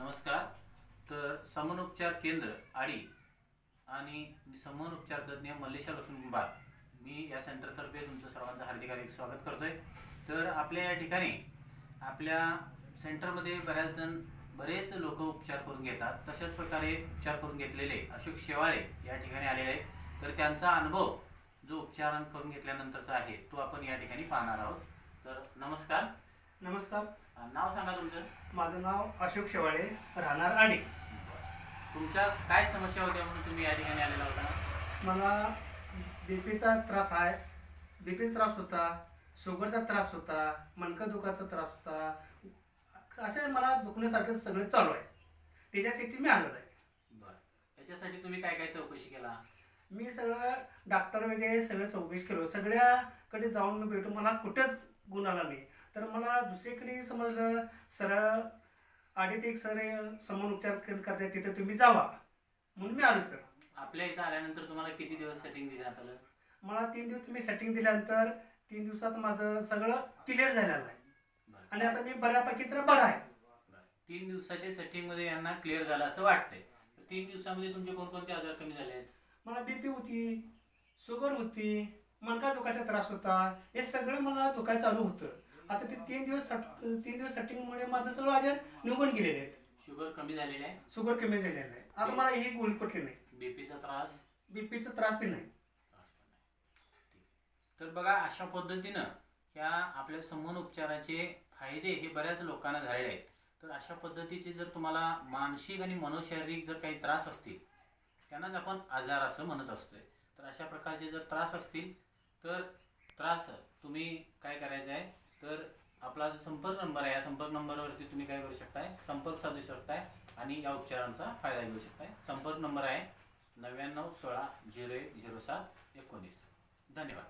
नमस्कार. तर समनोपचार केंद्र आडी आणि मी समनोपचार तज्ज्ञ मल्लेशा लक्ष्मण कुंभार मी या सेंटरतर्फे तुमचं सर्वांचं हार्दिक हार्दिक स्वागत करतोय. तर आपल्या या ठिकाणी आपल्या सेंटरमध्ये बऱ्याच जण बरेच लोक उपचार करून घेतात. तशाच प्रकारे उपचार करून घेतलेले अशोक शेवाळे या ठिकाणी आलेले आहेत. तर त्यांचा अनुभव जो उपचार करून घेतल्यानंतरचा आहे तो आपण या ठिकाणी पाहणार आहोत. तर नमस्कार. नमस्कार. नाव सांगा तुमचं. माझं नाव अशोक शेवाळे राहणार आडी तुमच्या काय समस्या होत्या म्हणून तुम्ही या ठिकाणी आलेला होता? मला बीपीचा त्रास आहे. बीपीचा त्रास होता शुगरचा त्रास होता मणका दुखाचा त्रास होता. असे मला दुखण्यासारखं सगळं चालू आहे. त्याच्यासाठी मी आलेलो आहे. बर. याच्यासाठी तुम्ही काय काय चौकशी केला? मी सगळं डॉक्टर वगैरे सगळं चौकशी केलं. सगळ्याकडे जाऊन मी भेटून मला कुठेच गुण आला नाही. तर मला दुसरीकडे समजलं सरळ आडीत एक सर समोर उपचार करताय तिथे तुम्ही जावा. म्हणून मी आलो सर. आपल्या इथं आल्यानंतर तुम्हाला किती दिवस सेटिंग देण्यात आलं? मला तीन दिवस तुम्ही सेटिंग दिल्यानंतर तीन दिवसात माझं सगळं क्लिअर झालेलं आहे. बरं. आणि आता मी बऱ्यापैकी तर बरं आहे. तीन दिवसाच्या सेटिंगमध्ये यांना क्लिअर झालं असं वाटतंय. तर तीन दिवसामध्ये तुमचे कोणकोणते आजार कमी झाले आहेत? मला बीपी होती शुगर होती मणका दुखाचा त्रास होता हे सगळं मला दुखायला चालू होतं. आता ते तीन दिवस सट- तीन दिवस सेटिंगमुळे माझं सगळं आजार निघून गेलेले आहेत. शुगर कमी झालेले आहे? शुगर कमी झालेलं आहे. आता मला ही गोळी कुठली नाही. बीपीचा त्रास बीपीचा त्रास? बी नाही त्रास पण नाही. ठीक. तर बघा अशा पद्धतीनं ह्या आपल्या समूह उपचाराचे फायदे हे बऱ्याच लोकांना झालेले आहेत. तर अशा पद्धतीचे जर तुम्हाला मानसिक आणि मनोशारीरिक जर काही त्रास असतील त्यांनाच आपण आजार असं म्हणत असतोय. तर अशा प्रकारचे जर त्रास असतील तर त्रास तुम्ही काय करायचं आहे? तर आपला जो संपर्क नंबर आहे या संपर्क नंबरवरती तुम्ही काय करू शकताय? संपर्क साधू शकताय आणि या उपचारांचा फायदा घेऊ शकताय. संपर्क नंबर आहे नव्याण्णव सोळा झिरो एक झिरो सात एकोणीस. धन्यवाद.